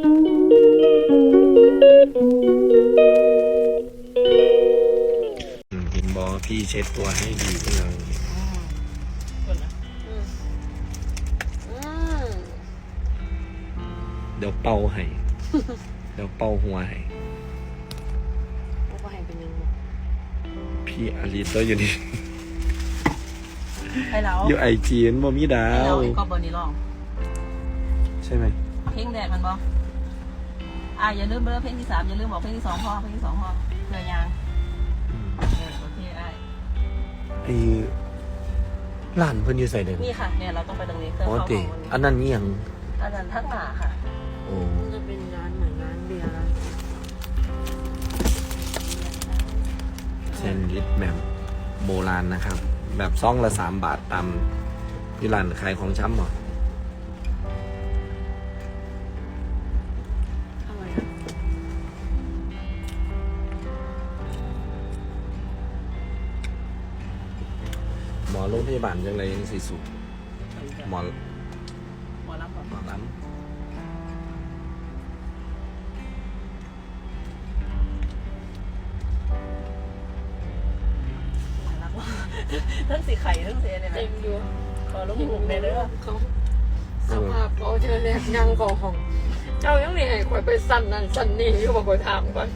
อืมเห็นบอกว่าพี่เช็ดตัวให้ดีขึ้นแล้วคนนะอืมอืมเดี๋ยวเป่าให้ เดี๋ยวเป่าหัวให้โอ้ก็ให้เป็นยังไงพี่อาริตัวอยู่นี่ให้เราอยู่ไอจีนบ่มีดาให้เราวเองก็เบอร์นี้ลอง ใช่ไหมเพลงแรกมันบ อกอ่าอย่าลืมเบอร์เพลงที่สามอย่าลืมบอกเพลงที่สองพ่อเพลงที่สองพ่อเพื่อยางอืมเออโอเคไอ้ไอ้ร้านเพิ่นอยู่ใส่เด้อนี่ค่ะเนี่ยเราต้องไปตรงนี้เพื่ออ๋อเข้าติของอันนั้นนี่หยังอันนั้นทักหนาค่ะโอ้มันจะเป็นร้านเหมือนร้านเบียร์ร้านแซนด์วิชแบบโบราณนะครับ แบบซ่องละสามบาทตามที่ร้านขายของช้ำเหรอ หมอโรงพยาบาลจังไรยังสีสุกหมอหมอรับก่อนหมอร้านรักว่าทั้งสีไข่ทั้งสีเนี่ยนะเต็มอยู่ขอลูกหมูในเด้อเขาสภาพเขาเจอแรกยังกองของ เจ้ายังนี่ให้ข่อยไปสั่นนั่นสั่นนี่อยู่บอกข่อยถามก่อน